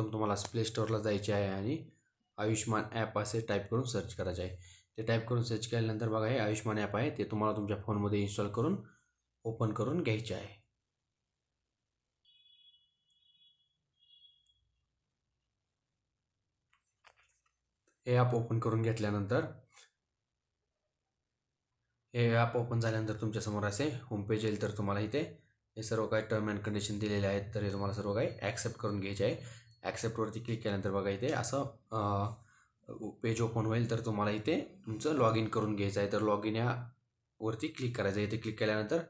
सर्वप्रथम तुम्हाला प्ले स्टोअरला जायचे आहे आणि आयुष्मान ॲप असे टाईप करून सर्च करायचे आहे. ते टाईप करून सर्च केल्यानंतर बघा हे आयुष्मान ॲप आहे. ते तुम्हाला तुमच्या फोनमध्ये इन्स्टॉल करून ओपन करून घ्यायचे आहे. हे ॲप ओपन करून घेतल्यानंतर हे ॲप ओपन झाल्यानंतर तुमच्यासमोर असे होम पेज येईल. तर तुम्हाला इथे हे सर्व काही टर्म अँड कंडिशन दिलेले आहेत. तर हे तुम्हाला सर्व काही ॲक्सेप्ट करून घ्यायचे आहे. ॲक्सेप्टवरती क्लिक केल्यानंतर बघा इथे असं पेज ओपन होईल तर तुम्हाला इथे तुमचं लॉग इन करून घ्यायचं आहे. तर लॉग इन यावरती क्लिक करायचं आहे. इथे क्लिक केल्यानंतर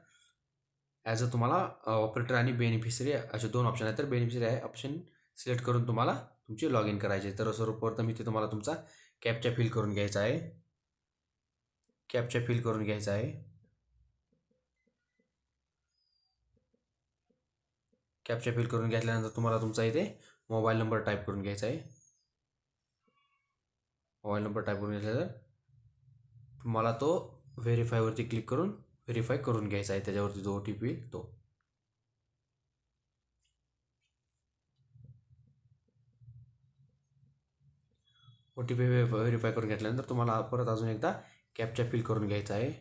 ॲज अ तुम्हाला ऑपरेटर आणि बेनिफिशरी असे दोन ऑप्शन आहेत. तर बेनिफिशरी आहे ऑप्शन सिलेक्ट करून तुम्हाला तुमचे लॉग इन करायचे तर सर्वप्रथम इथे तुम्हाला तुमचा कॅपचा फिल करून घ्यायचा आहे. कॅपचा फिल करून घ्यायचा आहे. कॅपचा फिल करून घेतल्यानंतर तुम्हाला तुमचा इथे मोबाईल नंबर टाईप करून घ्यायचा आहे. मोबाईल नंबर टाईप करून घेतल्यानंतर तुम्हाला तो व्हेरीफायवरती क्लिक करून व्हेरीफाय करून घ्यायचा आहे. त्याच्यावरती जो ओ टी पी येईल तो. ओ टी पी व्हेरीफाय करून घेतल्यानंतर तुम्हाला परत अजून एकदा कॅपचा फिल करून घ्यायचा आहे.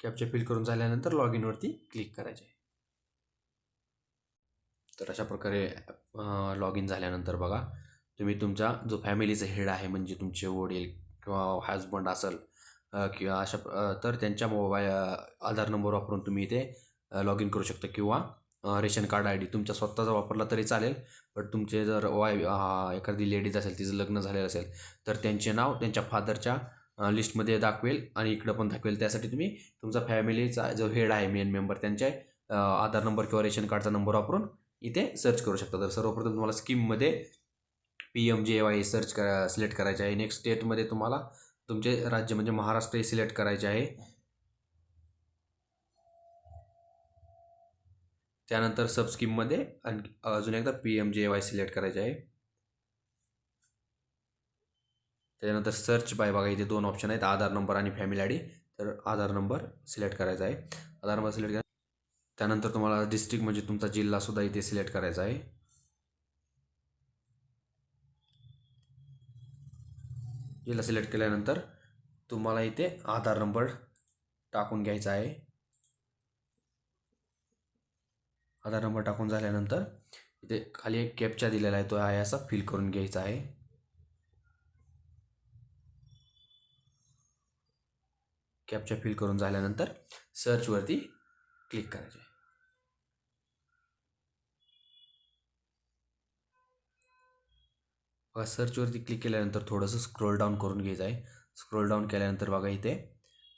कॅपचा फिल करून झाल्यानंतर लॉग इनवरती क्लिक करायचे आहे. तर अशा प्रकारे लॉग इन झाल्यानंतर बघा तुम्ही तुमचा जो फॅमिलीचा हेड आहे म्हणजे तुमचे वडील किंवा हजबंड असेल किंवा अशा तर त्यांच्या मोबाईल आधार नंबर वापरून तुम्ही इथे लॉग इन करू शकता. किंवा रेशन कार्ड आय डी तुमच्या स्वतःचा वापरला तरी चालेल बट तुमचे जर वाय एखादी लेडीज असेल तिचं लग्न झालेलं असेल तर त्यांचे नाव त्यांच्या फादरच्या लिस्टमध्ये दाखवेल आणि इकडं पण दाखवेल. त्यासाठी तुम्ही तुमचा फॅमिलीचा जो हेड आहे मेन मेंबर त्यांच्या आधार नंबर किंवा रेशन कार्डचा नंबर वापरून इथे सर्च करू शकता. तर सर्वप्रथम तुम्हाला स्कीममध्ये P M J Y search करा सिलेक्ट करायचे आहे. नेक्स्ट स्टेटमध्ये तुम्हाला तुमचे राज्य म्हणजे महाराष्ट्र हे सिलेक्ट करायचे आहे. त्यानंतर सब स्कीममध्ये आणखी अजून एकदा P M J Y select करायचे आहे. त्याच्यानंतर सर्च बाय बघा इथे दोन ऑप्शन आहेत. आधार नंबर आणि फॅमिली आय डी तर आधार नंबर सिलेक्ट करायचा आहे. आधार नंबर सिलेक्ट करा त्यानंतर तुम्हाला डिस्ट्रिक्ट म्हणजे तुमचा जिल्हासुद्धा इथे सिलेक्ट करायचा आहे. जिल्हा सिलेक्ट केल्यानंतर तुम्हाला इथे आधार नंबर टाकून घ्यायचा आहे. आधार नंबर टाकून झाल्यानंतर इथे खाली एक कॅपचा दिलेला आहे तो आहे असा फिल करून घ्यायचा आहे. कॅपचा फिल करून झाल्यानंतर सर्चवरती क्लिक करायचे. बघा सर्चवरती क्लिक केल्यानंतर थोडंसं स्क्रोल डाऊन करून घ्यायचं आहे स्क्रोल डाऊन केल्यानंतर बघा इथे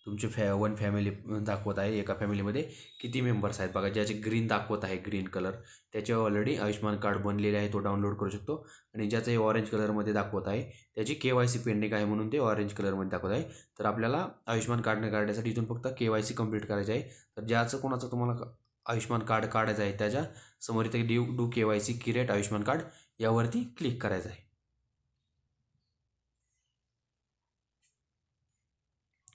तुमचे फॅ वन फॅमिली दाखवत आहे एका फॅमिलीमध्ये किती मेंबर्स आहेत. बघा ज्याचे ग्रीन दाखवत आहे ग्रीन कलर त्याचे ऑलरेडी आयुष्मान कार्ड बनलेले आहे तो डाउनलोड करू शकतो. आणि ज्याचं हे ऑरेंज कलरमध्ये दाखवत आहे त्याची के वाय सी पेंडिंग आहे म्हणून ते ऑरेंज कलरमध्ये दाखवत आहे. तर आपल्याला आयुष्मान कार्ड काढण्यासाठी इथून फक्त के वाय सी कंप्लीट करायचं आहे. तर ज्याचं कोणाचं तुम्हाला आयुष्मान कार्ड काढायचं आहे त्याच्यासमोर इथे due do K Y C create Ayushman card यावरती क्लिक करायचं आहे.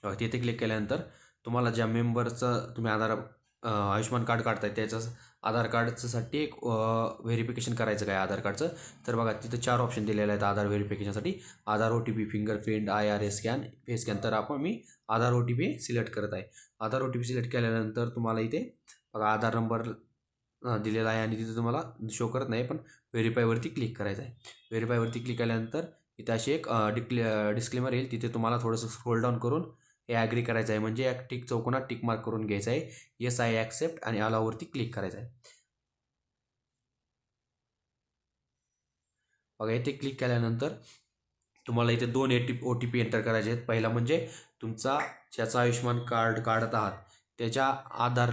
तिथे क्लिक केल्यानंतर तुम्हाला ज्या मेंबरचं तुम्ही आधार आयुष्मान कार्ड काढताय त्याचं आधार कार्डच्यासाठी एक व्हेरिफिकेशन करायचं काय आधार कार्डचं? तर बघा तिथं चार ऑप्शन दिलेले आहेत Aadhaar व्हेरिफिकेशनसाठी Aadhaar O T P fingerprint I R S scan face scan तर आपण मी Aadhaar O T P select करत आहे. Aadhaar O T P select केल्यानंतर तुम्हाला इथे बघा आधार नंबर दिलेला आहे आणि तिथे तुम्हाला शो करत नाही पण व्हेरीफायवरती क्लिक करायचं आहे. व्हेरीफायवरती क्लिक केल्यानंतर इथे अशी एक डिक्ले डिस्क्लेमर येईल. तिथे तुम्हाला थोडंसं स्क्रोल डाऊन करून हे ॲग्री करायचं आहे. म्हणजे या टिक चौकोनात टिक मार्क करून घ्यायचं आहे. येस आय ॲक्सेप्ट आणि अलावरती क्लिक करायचं आहे. बघा इथे क्लिक केल्यानंतर तुम्हाला इथे दोन A T O T P enter करायचे आहेत. पहिला म्हणजे तुमचा ज्याचा आयुष्मान कार्ड काढत आहात त्याच्या आधार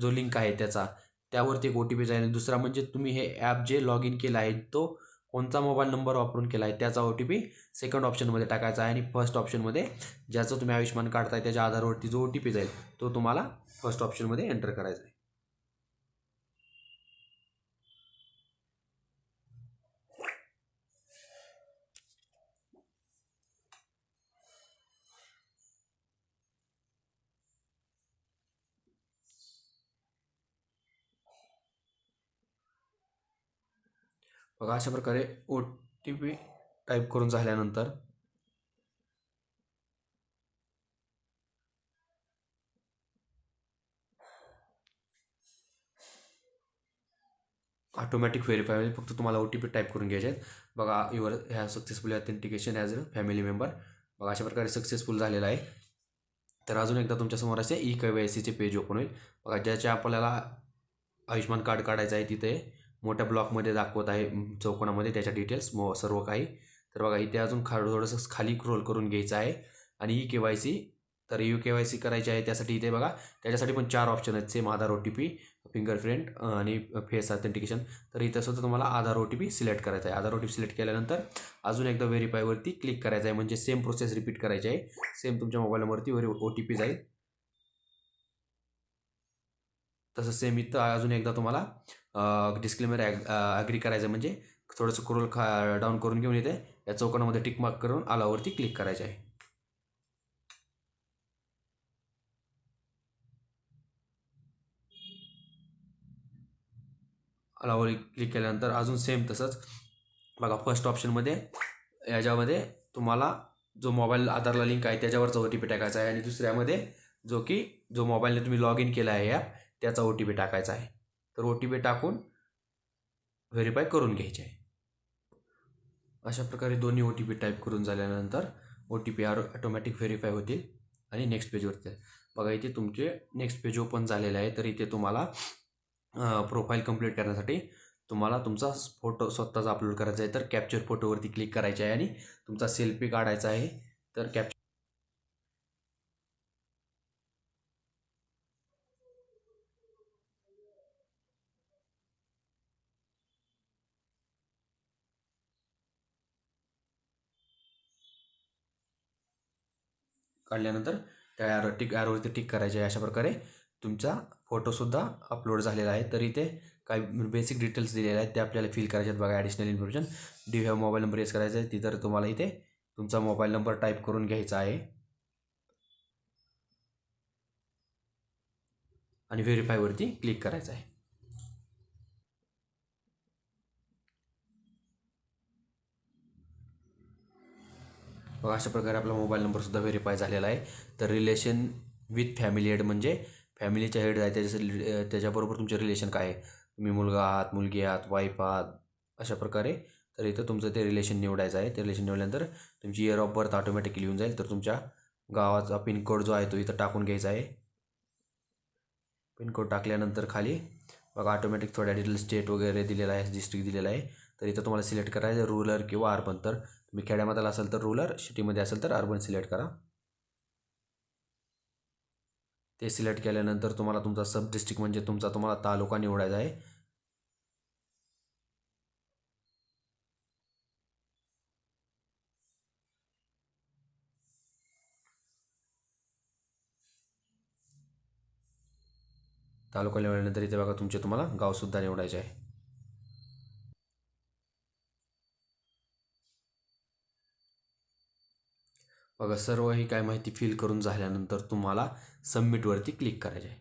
जो लिंक आहे त्याचा त्यावरती एक ओ टी पी जाईल. दुसरा म्हणजे तुम्ही हे ॲप जे लॉग इन केलं आहे तो कोणता मोबाईल नंबर वापरून केला आहे त्याचा ओ टी पी सेकंड ऑप्शनमध्ये टाकायचा आहे आणि फर्स्ट ऑप्शनमध्ये ज्याचं तुम्ही आयुष्मान काढताय त्याच्या आधारवरती जो ओ टी पी जाईल तो तुम्हाला फर्स्ट ऑप्शनमध्ये एंटर करायचा आहे. बघा अशा प्रकारे ओ टी पी टाईप करून झाल्यानंतर ऑटोमॅटिक व्हेरीफाय होईल फक्त तुम्हाला ओ टी पी टाईप करून घ्यायचे आहेत. बघा युअर ह्या successful authentication as a family member बघा अशा प्रकारे सक्सेसफुल झालेला आहे. तर अजून एकदा तुमच्यासमोर असे ई के वाय सीचे पेज ओपन होईल. बघा ज्याच्या आपल्याला आयुष्यमान कार्ड काढायचं आहे तिथे. मोठ्या ब्लॉकमध्ये दाखवत आहे चौकोनामध्ये त्याच्या डिटेल्स मो सर्व काही. तर बघा इथे अजून खा थोडंसं खाली क्रोल करून घ्यायचं आहे. आणि ई के वाय सी तर यू के वाय सी करायची आहे त्यासाठी इथे बघा त्याच्यासाठी पण चार ऑप्शन आहेत. Same Aadhaar O T P fingerprint आणि फेस ऑथेंटिकेशन तर इथं सुद्धा तुम्हाला Aadhaar O T P select करायचा आहे. Aadhaar O T P select केल्यानंतर अजून एकदा व्हेरीफायवरती क्लिक करायचं आहे. म्हणजे सेम प्रोसेस रिपीट करायची आहे. सेम तुमच्या मोबाईल नंबरवरती ओ टी पी जाईल. तसं सेम इथं अजून एकदा तुम्हाला डिस्क्लेमर ॲग्री करायचं म्हणजे थोडंसं क्रोल खा डाऊन करून घेऊन येते. या चौकोनामध्ये टिक मार्क करून आलावरती क्लिक करायचं आहे. अलावर क्लिक केल्यानंतर अजून सेम तसंच. बघा फर्स्ट ऑप्शनमध्ये याच्यामध्ये तुम्हाला जो मोबाईल आधारला लिंक आहे त्याच्यावरचा ओ टी पी टाकायचा आहे. आणि दुसऱ्यामध्ये जो की जो मोबाईलने तुम्ही लॉग इन केला आहे ॲप त्याचा ओ टी पी टाकायचा आहे. तर ओ टी पी टाकून व्हेरीफाय करून घ्यायचे आहे. अशा प्रकारे दोन्ही ओ टी पी टाईप करून झाल्यानंतर ओ टी पी आर ऑटोमॅटिक व्हेरीफाय होतील आणि नेक्स्ट पेजवरती बघा इथे तुमचे नेक्स्ट पेज ओपन झालेले आहे. तर इथे तुम्हाला प्रोफाईल कंप्लीट करण्यासाठी तुम्हाला तुमचा फोटो स्वतःचा अपलोड करायचा आहे. तर कॅप्चर फोटोवरती क्लिक करायचे आहे आणि तुमचा सेल्फी काढायचा आहे. तर कॅप्चर काढल्यानंतर त्या ॲरो टिक ॲरोवरती टिक करायचे आहे अशा प्रकारे तुमचा फोटोसुद्धा अपलोड झालेला आहे. तरी ते काही बेसिक डिटेल्स दिलेले आहेत ते आपल्याला फिल करायचे आहेत. बघा additional information do have mobile number yes करायचा आहे. तिथं तुम्हाला इथे तुमचा मोबाईल नंबर टाईप करून घ्यायचा आहे. आणि व्हेरीफायवरती क्लिक करायचं आहे. अशा प्रकारे आपला मोबाईल नंबरसुद्धा व्हेरीफाय झालेला आहे. तर रिलेशन विथ फॅमिली हेड म्हणजे फॅमिलीच्या हेड आहे त्याच्या त्याच्याबरोबर तुमचे रिलेशन काय आहे? तुम्ही मुलगा आहात मुलगी आहात वाईफ आहात अशा प्रकारे. तर इथं तुमचं ते रिलेशन निवडायचं आहे. ते रिलेशन निवडल्यानंतर तुमची इयर ऑफ बर्थ ऑटोमॅटिकली येऊन जाईल. तर तुमच्या गावाचा पिनकोड जो आहे तो इथं टाकून घ्यायचा आहे. पिनकोड टाकल्यानंतर खाली बघा ऑटोमॅटिक थोड्या डिटेल स्टेट वगैरे दिलेला आहे डिस्ट्रिक्ट दिलेला आहे. तर इथं तुम्हाला सिलेक्ट करायचं रुरल किंवा अर्बन तर तुम्ही खेड्यामध्ये असाल तर रुरल सिटीमध्ये असेल तर अर्बन सिलेक्ट करा. ते सिलेक्ट केल्यानंतर तुम्हाला तुमचा सब डिस्ट्रिक्ट म्हणजे तुमचा तुम्हाला तालुका निवडायचा आहे. तालुका निवडल्यानंतर इथे बघा तुमचे तुम्हाला गावसुद्धा निवडायचे आहे. बघा सर्व ही काय माहिती फिल करून झाल्यानंतर तुम्हाला सबमिटवरती क्लिक करायचे आहे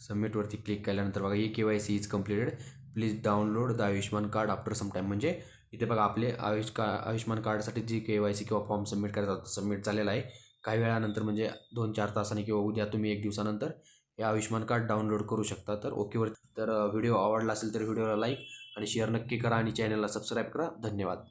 सबमिटवरती क्लिक केल्यानंतर बघा E K Y C is completed please download the Ayushman card after some time म्हणजे इथे बघा आपले आयुष का आयुष्मान कार्डसाठी जी के वाय सी किंवा फॉर्म सबमिट करायचा होता सबमिट झालेला आहे. काही वेळानंतर म्हणजे दोन चार तासांनी किंवा उद्या तुम्ही एक दिवसानंतर हे आयुष्मान कार्ड डाउनलोड करू शकता. तर ओकेवर तर व्हिडिओ आवडला असेल तर व्हिडिओला लाईक आणि शेअर नक्की करा आणि चॅनलला सबस्क्राईब करा. धन्यवाद.